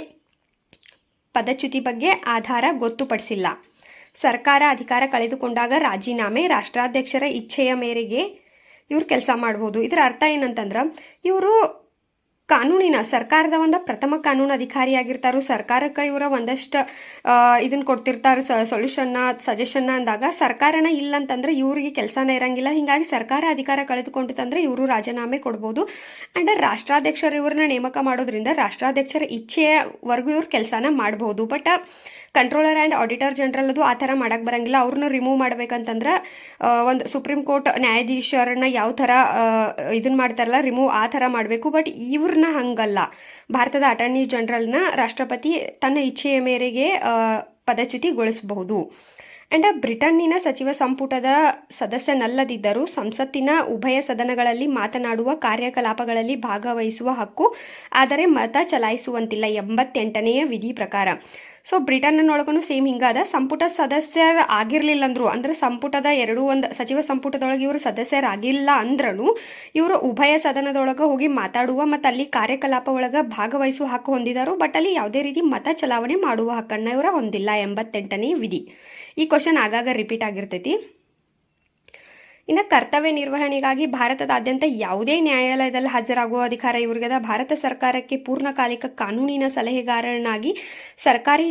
ಪದಚ್ಯುತಿ ಬಗ್ಗೆ ಆಧಾರ ಗೊತ್ತುಪಡಿಸಿಲ್ಲ. ಸರ್ಕಾರ ಅಧಿಕಾರ ಕಳೆದುಕೊಂಡಾಗ ರಾಜೀನಾಮೆ, ರಾಷ್ಟ್ರಾಧ್ಯಕ್ಷರ ಇಚ್ಛೆಯ ಮೇರೆಗೆ ಇವ್ರು ಕೆಲಸ ಮಾಡ್ಬೋದು. ಇದರ ಅರ್ಥ ಏನಂತಂದ್ರೆ, ಇವರು ಕಾನೂನಿನ ಸರ್ಕಾರದ ಒಂದು ಪ್ರಥಮ ಕಾನೂನು ಅಧಿಕಾರಿ ಆಗಿರ್ತಾರೋ. ಸರ್ಕಾರಕ್ಕೆ ಇವರ ಒಂದಷ್ಟು ಇದನ್ನ ಕೊಡ್ತಿರ್ತಾರೆ. ಸೊಲ್ಯೂಷನ್ನ ಸಜೆಷನ್ನ ಅಂದಾಗ ಸರ್ಕಾರನ ಇಲ್ಲ ಅಂತಂದ್ರೆ ಇವರಿಗೆ ಕೆಲಸನೇ ಇರಂಗಿಲ್ಲ. ಹಿಂಗಾಗಿ ಸರ್ಕಾರ ಅಧಿಕಾರ ಕಳೆದುಕೊಂಡಿತಂದ್ರೆ ಇವರು ರಾಜೀನಾಮೆ ಕೊಡ್ಬೋದು. ಆ್ಯಂಡ್ ರಾಷ್ಟ್ರಾಧ್ಯಕ್ಷರು ಇವ್ರನ್ನ ನೇಮಕ ಮಾಡೋದ್ರಿಂದ ರಾಷ್ಟ್ರಾಧ್ಯಕ್ಷರ ಇಚ್ಛೆಯವರೆಗೂ ಇವ್ರು ಕೆಲಸನ ಮಾಡ್ಬೋದು. But controller and auditor general ಅದು ಆ ಥರ ಮಾಡಕ್ಕೆ ಬರಂಗಿಲ್ಲ. ಅವ್ರನ್ನ ರಿಮೂವ್ ಮಾಡ್ಬೇಕಂತಂದ್ರೆ ಒಂದು ಸುಪ್ರೀಂ ಕೋರ್ಟ್ ನ್ಯಾಯಾಧೀಶರನ್ನ ಯಾವ ಥರ ಇದನ್ನ ಮಾಡ್ತಾರಲ್ಲ ರಿಮೂವ್ ಆ ಥರ ಮಾಡಬೇಕು. ಬಟ್ ಹಂಗಲ್ಲ. ಭಾರತದ ಅಟಾರ್ನಿ ಜನರಲ್ನ ರಾಷ್ಟ್ರಪತಿ ತನ್ನ ಇಚ್ಛೆಯ ಮೇರೆಗೆ ಪದಚ್ಯುತಿಗೊಳಿಸಬಹುದು. ಆ್ಯಂಡ್ ಬ್ರಿಟನ್ನಿನ ಸಚಿವ ಸಂಪುಟದ ಸದಸ್ಯನಲ್ಲದಿದ್ದರೂ ಸಂಸತ್ತಿನ ಉಭಯ ಸದನಗಳಲ್ಲಿ ಮಾತನಾಡುವ ಕಾರ್ಯಕಲಾಪಗಳಲ್ಲಿ ಭಾಗವಹಿಸುವ ಹಕ್ಕು ಆದರೆ ಮತ ಚಲಾಯಿಸುವಂತಿಲ್ಲ ಎಂಬತ್ತೆಂಟನೆಯ ವಿಧಿ ಪ್ರಕಾರ. ಸೊ ಬ್ರಿಟನ್ನೊಳಗೂ ಸೇಮ್ ಹಿಂಗಾದ. ಸಂಪುಟ ಸದಸ್ಯರ ಆಗಿರ್ಲಿಲ್ಲ ಅಂದ್ರು ಅಂದ್ರೆ ಸಂಪುಟದ ಎರಡೂ ಒಂದು, ಸಚಿವ ಸಂಪುಟದೊಳಗೆ ಇವರು ಸದಸ್ಯರಾಗಿಲ್ಲ ಅಂದ್ರೂ ಇವರು ಉಭಯ ಸದನದೊಳಗೆ ಹೋಗಿ ಮಾತಾಡುವ ಮತ್ತು ಅಲ್ಲಿ ಕಾರ್ಯಕಲಾಪ ಒಳಗೆ ಭಾಗವಹಿಸುವ ಹಕ್ಕು ಹೊಂದಿದರು ಬಟ್ ಅಲ್ಲಿ ಯಾವುದೇ ರೀತಿ ಮತ ಚಲಾವಣೆ ಮಾಡುವ ಹಕ್ಕನ್ನು ಇವರ ಹೊಂದಿಲ್ಲ ಎಂಬತ್ತೆಂಟನೇ ವಿಧಿ. ಈ ಕ್ವಶನ್ ಆಗಾಗ ರಿಪೀಟ್ ಆಗಿರ್ತೈತಿ. ಇನ್ನು ಕರ್ತವ್ಯ ನಿರ್ವಹಣೆಗಾಗಿ ಭಾರತದಾದ್ಯಂತ ಯಾವುದೇ ನ್ಯಾಯಾಲಯದಲ್ಲಿ ಹಾಜರಾಗುವ ಅಧಿಕಾರ ಇವ್ರಿಗದ. ಭಾರತ ಸರ್ಕಾರಕ್ಕೆ ಪೂರ್ಣಕಾಲಿಕ ಕಾನೂನಿನ ಸಲಹೆಗಾರನಾಗಿ ಸರ್ಕಾರಿ,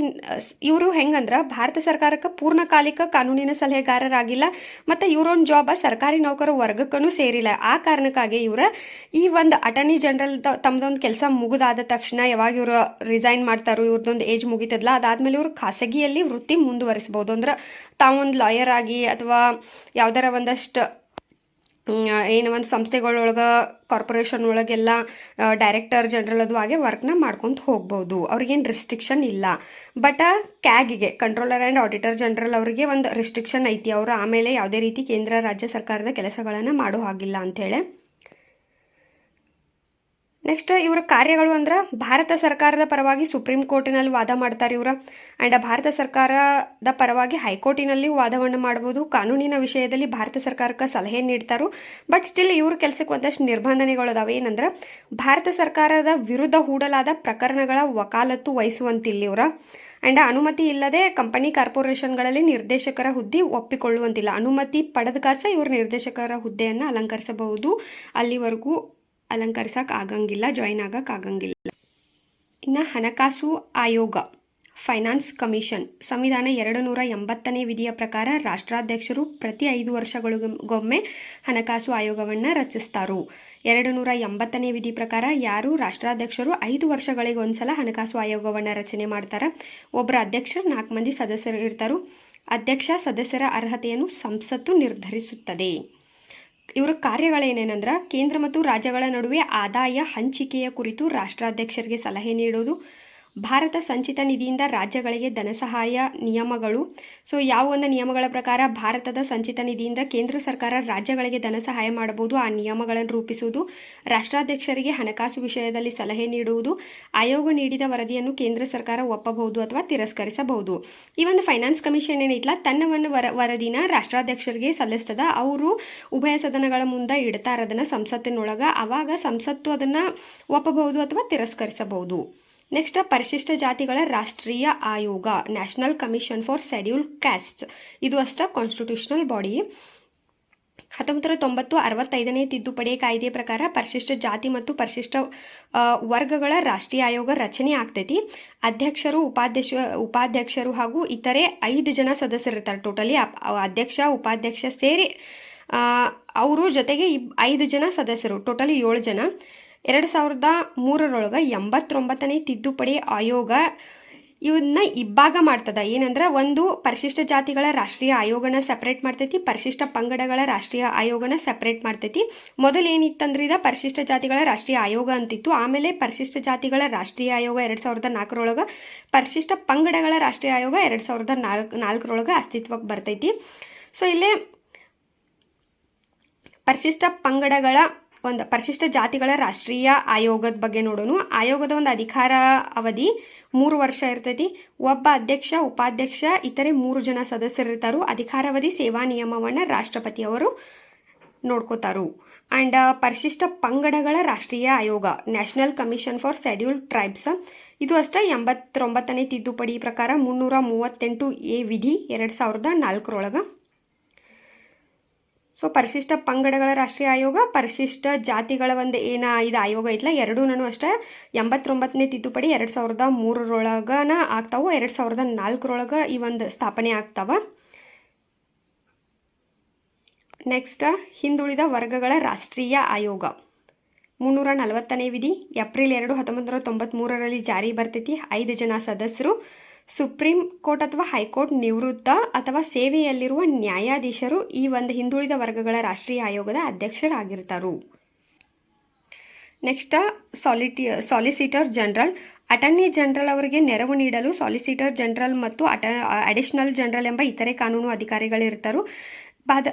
ಇವರು ಹೆಂಗಂದ್ರೆ ಭಾರತ ಸರ್ಕಾರಕ್ಕೆ ಪೂರ್ಣಕಾಲಿಕ ಕಾನೂನಿನ ಸಲಹೆಗಾರರಾಗಿಲ್ಲ, ಮತ್ತು ಇವರೊಂದು ಜಾಬ ಸರ್ಕಾರಿ ನೌಕರ ವರ್ಗಕ್ಕೂ ಸೇರಿಲ್ಲ. ಆ ಕಾರಣಕ್ಕಾಗಿ ಇವರ ಈ ಒಂದು ಅಟರ್ನಿ ಜನರಲ್ ತಮ್ಮದೊಂದು ಕೆಲಸ ಮುಗಿದಾದ ತಕ್ಷಣ ಯಾವಾಗ ಇವರು ರಿಸೈನ್ ಮಾಡ್ತಾರೋ ಇವ್ರದ್ದೊಂದು ಏಜ್ ಮುಗಿತದಲ್ಲ ಅದಾದಮೇಲೆ ಇವರು ಖಾಸಗಿಯಲ್ಲಿ ವೃತ್ತಿ ಮುಂದುವರಿಸ್ಬೋದು ಅಂದ್ರೆ ತಾವೊಂದು ಲಾಯರ್ ಆಗಿ ಅಥವಾ ಯಾವ್ದಾರ ಒಂದಷ್ಟು ಏನು ಒಂದು ಸಂಸ್ಥೆಗಳೊಳಗೆ ಕಾರ್ಪೊರೇಷನ್ ಒಳಗೆಲ್ಲ ಡೈರೆಕ್ಟರ್ ಜನರಲ್ ಅದು ಹಾಗೆ ವರ್ಕ್ನ ಮಾಡ್ಕೊತ ಹೋಗ್ಬೋದು. ಅವ್ರಿಗೇನು ರಿಸ್ಟ್ರಿಕ್ಷನ್ ಇಲ್ಲ. ಬಟ್ ಕ್ಯಾಗಿಗೆ ಕಂಟ್ರೋಲರ್ ಆ್ಯಂಡ್ ಆಡಿಟರ್ ಜನರಲ್ ಅವರಿಗೆ ಒಂದು ರಿಸ್ಟ್ರಿಕ್ಷನ್ ಐತಿ. ಅವರು ಆಮೇಲೆ ಯಾವುದೇ ರೀತಿ ಕೇಂದ್ರ, ರಾಜ್ಯ ಸರ್ಕಾರದ ಕೆಲಸಗಳನ್ನು ಮಾಡೋ ಹಾಗಿಲ್ಲ ಅಂಥೇಳಿ ನೆಕ್ಸ್ಟ್ ಇವರ ಕಾರ್ಯಗಳು ಅಂದ್ರೆ ಭಾರತ ಸರ್ಕಾರದ ಪರವಾಗಿ ಸುಪ್ರೀಂ ಕೋರ್ಟಿನಲ್ಲಿ ವಾದ ಮಾಡ್ತಾರೆ ಇವರು. ಆ್ಯಂಡ್ ಭಾರತ ಸರ್ಕಾರದ ಪರವಾಗಿ ಹೈಕೋರ್ಟಿನಲ್ಲಿ ವಾದವನ್ನು ಮಾಡ್ಬೋದು. ಕಾನೂನಿನ ವಿಷಯದಲ್ಲಿ ಭಾರತ ಸರ್ಕಾರಕ್ಕೆ ಸಲಹೆ ನೀಡ್ತಾರು. ಬಟ್ ಸ್ಟಿಲ್ ಇವ್ರ ಕೆಲಸಕ್ಕೆ ಒಂದಷ್ಟು ನಿರ್ಬಂಧನೆಗಳು ಅದಾವೆ. ಏನಂದ್ರೆ ಭಾರತ ಸರ್ಕಾರದ ವಿರುದ್ಧ ಹೂಡಲಾದ ಪ್ರಕರಣಗಳ ವಕಾಲತ್ತು ವಹಿಸುವಂತಿಲ್ಲ ಇವರ. ಆ್ಯಂಡ್ ಅನುಮತಿ ಇಲ್ಲದೆ ಕಂಪನಿ ಕಾರ್ಪೊರೇಷನ್ಗಳಲ್ಲಿ ನಿರ್ದೇಶಕರ ಹುದ್ದೆ ಒಪ್ಪಿಕೊಳ್ಳುವಂತಿಲ್ಲ. ಅನುಮತಿ ಪಡೆದ ಕಾಸ ಇವರು ನಿರ್ದೇಶಕರ ಹುದ್ದೆಯನ್ನು ಅಲಂಕರಿಸಬಹುದು. ಅಲ್ಲಿವರೆಗೂ ಅಲಂಕರಿಸಕ್ಕೆ ಆಗಂಗಿಲ್ಲ ಜಾಯಿನ್ ಆಗಕ್ಕೆ ಆಗಂಗಿಲ್ಲ. ಇನ್ನು ಹಣಕಾಸು ಆಯೋಗ ಫೈನಾನ್ಸ್ ಕಮಿಷನ್ ಸಂವಿಧಾನ ಎರಡು ನೂರ ಎಂಬತ್ತನೇ ವಿಧಿಯ ಪ್ರಕಾರ ರಾಷ್ಟ್ರಾಧ್ಯಕ್ಷರು ಪ್ರತಿ ಐದು ವರ್ಷಗಳಿಗೊಮ್ಮೆ ಹಣಕಾಸು ಆಯೋಗವನ್ನು ರಚಿಸ್ತಾರು. ಎರಡು ನೂರ ಎಂಬತ್ತನೇ ವಿಧಿ ಪ್ರಕಾರ ಯಾರು ರಾಷ್ಟ್ರಾಧ್ಯಕ್ಷರು ಐದು ವರ್ಷಗಳಿಗೊಂದ್ಸಲ ಹಣಕಾಸು ಆಯೋಗವನ್ನು ರಚನೆ ಮಾಡ್ತಾರೆ? ಒಬ್ಬರ ಅಧ್ಯಕ್ಷ, ನಾಲ್ಕು ಮಂದಿ ಸದಸ್ಯರು ಇರ್ತಾರು. ಅಧ್ಯಕ್ಷ ಸದಸ್ಯರ ಅರ್ಹತೆಯನ್ನು ಸಂಸತ್ತು ನಿರ್ಧರಿಸುತ್ತದೆ. ಇವರ ಕಾರ್ಯಗಳೇನೇನೆಂದ್ರೆ ಕೇಂದ್ರ ಮತ್ತು ರಾಜ್ಯಗಳ ನಡುವೆ ಆದಾಯ ಹಂಚಿಕೆಯ ಕುರಿತು ರಾಷ್ಟ್ರಾಧ್ಯಕ್ಷರಿಗೆ ಸಲಹೆ ನೀಡುವುದು ಭಾರತ ಸಂಚಿತ ನಿಧಿಯಿಂದ ರಾಜ್ಯಗಳಿಗೆ ಧನ ಸಹಾಯ ನಿಯಮಗಳು. ಸೊ ಯಾವ ಒಂದು ನಿಯಮಗಳ ಪ್ರಕಾರ ಭಾರತದ ಸಂಚಿತ ನಿಧಿಯಿಂದ ಕೇಂದ್ರ ಸರ್ಕಾರ ರಾಜ್ಯಗಳಿಗೆ ಧನ ಸಹಾಯ ಮಾಡಬಹುದು, ಆ ನಿಯಮಗಳನ್ನು ರೂಪಿಸುವುದು? ರಾಷ್ಟ್ರಾಧ್ಯಕ್ಷರಿಗೆ ಹಣಕಾಸು ವಿಷಯದಲ್ಲಿ ಸಲಹೆ ನೀಡುವುದು, ಆಯೋಗ ನೀಡಿದ ವರದಿಯನ್ನು ಕೇಂದ್ರ ಸರ್ಕಾರ ಒಪ್ಪಬಹುದು ಅಥವಾ ತಿರಸ್ಕರಿಸಬಹುದು? ಈ ಒಂದು ಫೈನಾನ್ಸ್ ಕಮಿಷನ್ ಏನೈತಲ್ಲ ತನ್ನ ಒಂದು ವರ, ವರದಿನ ರಾಷ್ಟ್ರಾಧ್ಯಕ್ಷರಿಗೆ ಸಲ್ಲಿಸ್ತದ. ಅವರು ಉಭಯ ಸದನಗಳ ಮುಂದೆ ಇಡ್ತಾರ ಅದನ್ನು ಸಂಸತ್ತಿನೊಳಗ. ಅವಾಗ ಸಂಸತ್ತು ಅದನ್ನು ಒಪ್ಪಬಹುದು ಅಥವಾ ತಿರಸ್ಕರಿಸಬಹುದು? ನೆಕ್ಸ್ಟ್ ಪರಿಶಿಷ್ಟ ಜಾತಿಗಳ ರಾಷ್ಟ್ರೀಯ ಆಯೋಗ national commission for schedule caste ಇದು ಅಷ್ಟ ಕಾನ್ಸ್ಟಿಟ್ಯೂಷನಲ್ ಬಾಡಿ ಹತ್ತೊಂಬತ್ತು ತೊಂಬತ್ತು, ಅರವತ್ತೈದನೇ ತಿದ್ದುಪಡಿ ಕಾಯ್ದೆ ಪ್ರಕಾರ ಪರಿಶಿಷ್ಟ ಜಾತಿ ಮತ್ತು ಪರಿಶಿಷ್ಟ ವರ್ಗಗಳ ರಾಷ್ಟ್ರೀಯ ಆಯೋಗ ರಚನೆ ಆಗ್ತೈತಿ. ಅಧ್ಯಕ್ಷರು, ಉಪಾಧ್ಯಕ್ಷ, ಉಪಾಧ್ಯಕ್ಷರು ಹಾಗೂ ಇತರೆ ಐದು ಜನ ಸದಸ್ಯರಿರ್ತಾರೆ. ಟೋಟಲಿ ಅಧ್ಯಕ್ಷ, ಉಪಾಧ್ಯಕ್ಷ ಸೇರಿ ಅವರು ಜೊತೆಗೆ ಐದು ಜನ ಸದಸ್ಯರು. ಟೋಟಲಿ ಏಳು ಜನ. ಎರಡು ಸಾವಿರದ ಮೂರರೊಳಗೆ ಎಂಬತ್ತೊಂಬತ್ತನೇ ತಿದ್ದುಪಡಿ ಆಯೋಗ ಇವನ್ನ ಇಬ್ಬಾಗ ಮಾಡ್ತದ. ಏನಂದ್ರೆ ಒಂದು ಪರಿಶಿಷ್ಟ ಜಾತಿಗಳ ರಾಷ್ಟ್ರೀಯ ಆಯೋಗನ ಸಪ್ರೇಟ್ ಮಾಡ್ತೈತಿ, ಪರಿಶಿಷ್ಟ ಪಂಗಡಗಳ ರಾಷ್ಟ್ರೀಯ ಆಯೋಗನ ಸಪ್ರೇಟ್ ಮಾಡ್ತೈತಿ. ಮೊದಲು ಏನಿತ್ತಂದ್ರೆ ಇದ ಪರಿಶಿಷ್ಟ ಜಾತಿಗಳ ರಾಷ್ಟ್ರೀಯ ಆಯೋಗ ಅಂತಿತ್ತು. ಆಮೇಲೆ ಪರಿಶಿಷ್ಟ ಜಾತಿಗಳ ರಾಷ್ಟ್ರೀಯ ಆಯೋಗ ಎರಡು ಸಾವಿರದ ನಾಲ್ಕರೊಳಗೆ, ಪರಿಶಿಷ್ಟ ಪಂಗಡಗಳ ರಾಷ್ಟ್ರೀಯ ಆಯೋಗ ಎರಡು ಸಾವಿರದ ನಾಲ್ಕು ನಾಲ್ಕರೊಳಗೆ ಅಸ್ತಿತ್ವಕ್ಕೆ ಬರ್ತೈತಿ. ಸೊ ಇಲ್ಲಿ ಪರಿಶಿಷ್ಟ ಪಂಗಡಗಳ ಒಂದು ಪರಿಶಿಷ್ಟ ಜಾತಿಗಳ ರಾಷ್ಟ್ರೀಯ ಆಯೋಗದ ಬಗ್ಗೆ ನೋಡೋಣ. ಆಯೋಗದ ಒಂದು ಅಧಿಕಾರ ಅವಧಿ ಮೂರು ವರ್ಷ ಇರ್ತೈತಿ. ಒಬ್ಬ ಅಧ್ಯಕ್ಷ, ಉಪಾಧ್ಯಕ್ಷ, ಇತರೆ ಮೂರು ಜನ ಸದಸ್ಯರಿರ್ತಾರು ಅಧಿಕಾರಾವಧಿ ಸೇವಾ ನಿಯಮವನ್ನು ರಾಷ್ಟ್ರಪತಿಯವರು ನೋಡ್ಕೋತಾರು. ಆ್ಯಂಡ್ ಪರಿಶಿಷ್ಟ ಪಂಗಡಗಳ ರಾಷ್ಟ್ರೀಯ ಆಯೋಗ, national commission for scheduled tribes. ಇದು ಅಷ್ಟೇ ಎಂಬತ್ತೊಂಬತ್ತನೇ ತಿದ್ದುಪಡಿ ಪ್ರಕಾರ ಮುನ್ನೂರ ಮೂವತ್ತೆಂಟು ಎ ವಿಧಿ ಎರಡು ಸಾವಿರದ ನಾಲ್ಕರೊಳಗೆ ಸೊ ಪರಿಶಿಷ್ಟ ಪಂಗಡಗಳ ರಾಷ್ಟ್ರೀಯ ಆಯೋಗ, ಪರಿಶಿಷ್ಟ ಜಾತಿಗಳ ಒಂದು ಏನ ಇದು ಆಯೋಗ ಐತ್ಲ ಎರಡೂ ನಾನು ಅಷ್ಟೇ. ಎಂಬತ್ತೊಂಬತ್ತನೇ ತಿದ್ದುಪಡಿ ಎರಡು ಸಾವಿರದ ಮೂರರೊಳಗನ ಆಗ್ತಾವೆ, ಎರಡು ಸಾವಿರದ ನಾಲ್ಕರೊಳಗೆ ಈ ಒಂದು ಸ್ಥಾಪನೆ ಆಗ್ತಾವ. ನೆಕ್ಸ್ಟ್ ಹಿಂದುಳಿದ ವರ್ಗಗಳ ರಾಷ್ಟ್ರೀಯ ಆಯೋಗ. ಮುನ್ನೂರ ನಲವತ್ತನೇ ವಿಧಿ, ಏಪ್ರಿಲ್ ಎರಡು ಹತ್ತೊಂಬತ್ತು ನೂರ ತೊಂಬತ್ತ್ಮೂರರಲ್ಲಿ ಜಾರಿ ಬರ್ತೈತಿ. ಐದು ಜನ ಸದಸ್ಯರು. ಸುಪ್ರೀಂ ಕೋರ್ಟ್ ಅಥವಾ ಹೈಕೋರ್ಟ್ ನಿವೃತ್ತ ಅಥವಾ ಸೇವೆಯಲ್ಲಿರುವ ನ್ಯಾಯಾಧೀಶರು ಈ ಒಂದು ಹಿಂದುಳಿದ ವರ್ಗಗಳ ರಾಷ್ಟ್ರೀಯ ಆಯೋಗದ ಅಧ್ಯಕ್ಷರಾಗಿರ್ತಾರು. ನೆಕ್ಸ್ಟ್ ಸಾಲಿಟಿ ಸಾಲಿಸಿಟರ್ ಜನರಲ್ ಅಟರ್ನಿ ಜನರಲ್ ಅವರಿಗೆ ನೆರವು ನೀಡಲು ಸಾಲಿಸಿಟರ್ ಜನರಲ್ ಮತ್ತು ಅಟ ಅಡಿಷನಲ್ ಜನರಲ್ ಎಂಬ ಇತರೆ ಕಾನೂನು ಅಧಿಕಾರಿಗಳಿರ್ತಾರು.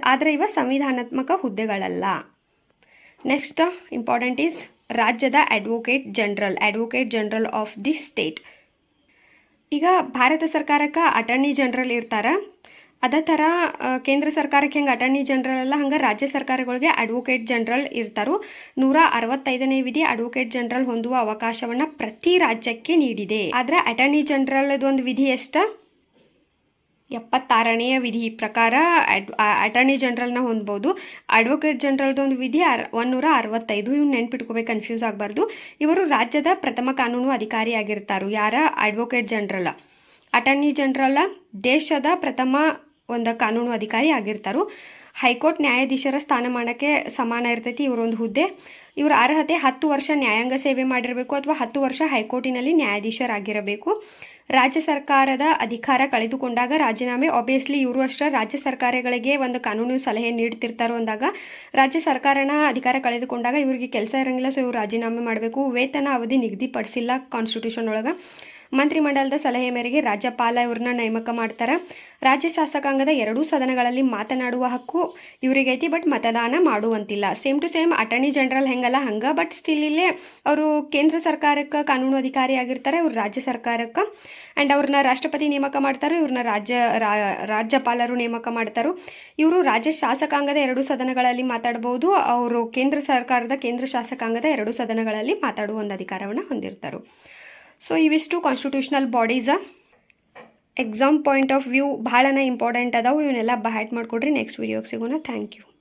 ಆದರೆ ಇವ ಸಂವಿಧಾನಾತ್ಮಕ ಹುದ್ದೆಗಳಲ್ಲ. ನೆಕ್ಸ್ಟ್ ಇಂಪಾರ್ಟೆಂಟ್ ಈಸ್ ರಾಜ್ಯದ advocate general advocate general of the state ಈಗ ಭಾರತ ಸರ್ಕಾರಕ್ಕೆ ಅಟಾರ್ನಿ ಜನರಲ್ ಇರ್ತಾರೆ. ಅದೇ ಥರ ಕೇಂದ್ರ ಸರ್ಕಾರಕ್ಕೆ ಹೆಂಗೆ ಅಟಾರ್ನಿ ಜನರಲ್ ಅಲ್ಲ, ಹಂಗೆ ರಾಜ್ಯ ಸರ್ಕಾರಗಳಿಗೆ ಅಡ್ವೊಕೇಟ್ ಜನರಲ್ ಇರ್ತಾರು. ನೂರ ಅರವತ್ತೈದನೇ ವಿಧಿ ಅಡ್ವೊಕೇಟ್ ಜನರಲ್ ಹೊಂದುವ ಅವಕಾಶವನ್ನು ಪ್ರತಿ ರಾಜ್ಯಕ್ಕೆ ನೀಡಿದೆ. ಆದರೆ ಅಟಾರ್ನಿ ಜನರಲ್ ಒಂದು ವಿಧಿ ಎಷ್ಟು? ಎಪ್ಪತ್ತಾರನೆಯ ವಿಧಿ ಪ್ರಕಾರ ಅಡ್ ಅಟಾರ್ನಿ ಜನರಲ್ನ ಹೊಂದ್ಬೋದು. ಅಡ್ವೊಕೇಟ್ ಜನರಲ್ದು ಒಂದು ವಿಧಿ ಅರ್ ಒನ್ನೂರ ಅರವತ್ತೈದು. ಇವ್ನು ನೆನ್ಪಿಟ್ಕೋಬೇಕು ಕನ್ಫ್ಯೂಸ್ ಆಗಬಾರ್ದು. ಇವರು ರಾಜ್ಯದ ಪ್ರಥಮ ಕಾನೂನು ಅಧಿಕಾರಿಯಾಗಿರ್ತಾರು ಯಾರ? ಅಡ್ವೊಕೇಟ್ ಜನರಲ್ ಅಟಾರ್ನಿ ಜನರಲ್ ದೇಶದ ಪ್ರಥಮ ಒಂದು ಕಾನೂನು ಅಧಿಕಾರಿ ಆಗಿರ್ತಾರು. ಹೈಕೋರ್ಟ್ ನ್ಯಾಯಾಧೀಶರ ಸ್ಥಾನಮಾನಕ್ಕೆ ಸಮಾನ ಇರ್ತೈತಿ ಇವರೊಂದು ಹುದ್ದೆ. ಇವರ ಅರ್ಹತೆ ಹತ್ತು ವರ್ಷ ನ್ಯಾಯಾಂಗ ಸೇವೆ ಮಾಡಿರಬೇಕು ಅಥವಾ ಹತ್ತು ವರ್ಷ ಹೈಕೋರ್ಟಿನಲ್ಲಿ ನ್ಯಾಯಾಧೀಶರಾಗಿರಬೇಕು. ರಾಜ್ಯ ಸರ್ಕಾರದ ಅಧಿಕಾರ ಕಳೆದುಕೊಂಡಾಗ ರಾಜೀನಾಮೆ. ಆಬ್ವಿಯಸ್ಲಿ ಇವರು ಅಷ್ಟೇ ರಾಜ್ಯ ಸರ್ಕಾರಗಳಿಗೆ ಒಂದು ಕಾನೂನು ಸಲಹೆ ನೀಡ್ತಿರ್ತಾರೋ ಅಂದಾಗ ರಾಜ್ಯ ಸರ್ಕಾರನ ಅಧಿಕಾರ ಕಳೆದುಕೊಂಡಾಗ ಇವರಿಗೆ ಕೆಲಸ ಇರಂಗಿಲ್ಲ ಸೊ ಇವರು ರಾಜೀನಾಮೆ ಮಾಡಬೇಕು. ವೇತನ ಅವಧಿ ನಿಗದಿಪಡಿಸಿಲ್ಲ ಕಾನ್ಸ್ಟಿಟ್ಯೂಷನ್ ಒಳಗೆ. ಮಂತ್ರಿಮಂಡಲದ ಸಲಹೆ ಮೇರೆಗೆ ರಾಜ್ಯಪಾಲ ಇವ್ರನ್ನ ನೇಮಕ ಮಾಡ್ತಾರೆ. ರಾಜ್ಯ ಶಾಸಕಾಂಗದ ಎರಡೂ ಸದನಗಳಲ್ಲಿ ಮಾತನಾಡುವ ಹಕ್ಕು ಇವರಿಗೈತಿ, ಬಟ್ ಮತದಾನ ಮಾಡುವಂತಿಲ್ಲ. Same to same attorney general ಹೆಂಗಲ್ಲ ಹಂಗೆ, ಬಟ್ ಸ್ಟಿಲ್ ಇಲ್ಲೇ ಅವರು ಕೇಂದ್ರ ಸರ್ಕಾರಕ್ಕೆ ಕಾನೂನು ಅಧಿಕಾರಿ ಆಗಿರ್ತಾರೆ ಇವ್ರು ರಾಜ್ಯ ಸರ್ಕಾರಕ್ಕೆ. ಆ್ಯಂಡ್ ಅವ್ರನ್ನ ರಾಷ್ಟ್ರಪತಿ ನೇಮಕ ಮಾಡ್ತಾರೆ, ಇವ್ರನ್ನ ರಾಜ್ಯ ರಾಜ್ಯಪಾಲರು ನೇಮಕ ಮಾಡ್ತಾರೆ. ಇವರು ರಾಜ್ಯ ಶಾಸಕಾಂಗದ ಎರಡು ಸದನಗಳಲ್ಲಿ ಮಾತಾಡಬಹುದು ಅವರು ಕೇಂದ್ರ ಸರ್ಕಾರದ ಕೇಂದ್ರ ಶಾಸಕಾಂಗದ ಎರಡು ಸದನಗಳಲ್ಲಿ ಮಾತಾಡುವ ಒಂದು ಅಧಿಕಾರವನ್ನು ಹೊಂದಿರ್ತಾರೆ. ಸೊ ಇವಿಷ್ಟು constitutional ಬಾಡೀಸ exam point of view ಭಾಳನ ಇಂಪಾರ್ಟೆಂಟ್ ಅದಾವೆ. ಇವನ್ನೆಲ್ಲ ಬ್ಯಾಟ್ ಮಾಡಿಕೊಡ್ರಿ. ನೆಕ್ಸ್ಟ್ ವೀಡಿಯೋಗೆ ಸಿಗೋಣ. Thank you